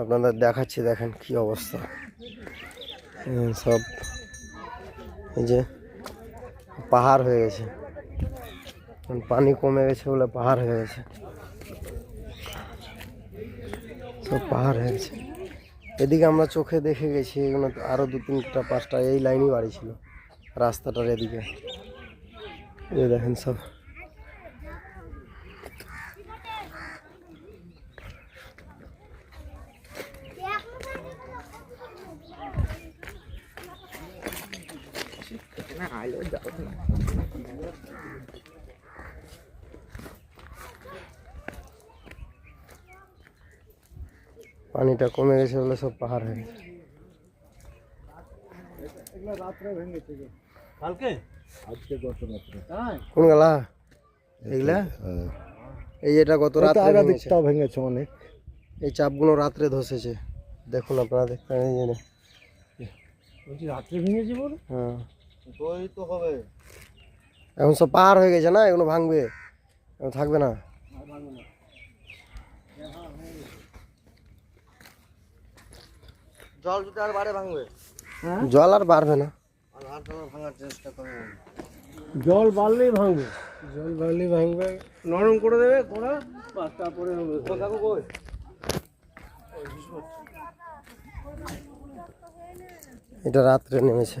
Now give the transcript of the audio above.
আপনাদের দেখাচ্ছি, দেখেন কি অবস্থা। সব এই যে পাহাড় হয়ে গেছে। পানি কমে গেছে বলে পাহাড় হয়ে গেছে। সব পাহাড় হয়ে গেছে। এদিকে আমরা চোখে দেখে গেছি, এগুলো তো আরও দু তিনটা, পাঁচটা, এই লাইনই বাড়ি ছিল। রাস্তাটার এদিকে। দেখেন সব। পানিটা কমে গেছে বলে সব পাহাড় হয়ে গেছে। কোন গেলা? এগুলা এই এটা গত রাত আগা দিকটাও ভেঙেছে অনেক। এই চাপগুলো রাত্রে ধসেছে। দেখুন আপনারা দেখতে এই যে। নে। বলছি রাত্রে ভেঙেছে বলে? হ্যাঁ। ওই তো হবে। এখন সব পাহাড় হয়ে গেছে না এগুলো ভাঙবে। থাকবে না। জল যদি আর বাড়ে ভাঙবে? জল আর বাড়বে না। ভাঙার চেষ্টা করবে জল বাড়লেই ভাঙবে। জল বাড়লেই ভাঙবে। নরম করে দেবে গোড়া তারপরে হবে। কাকু কই? এটা রাত্রে নেমেছে।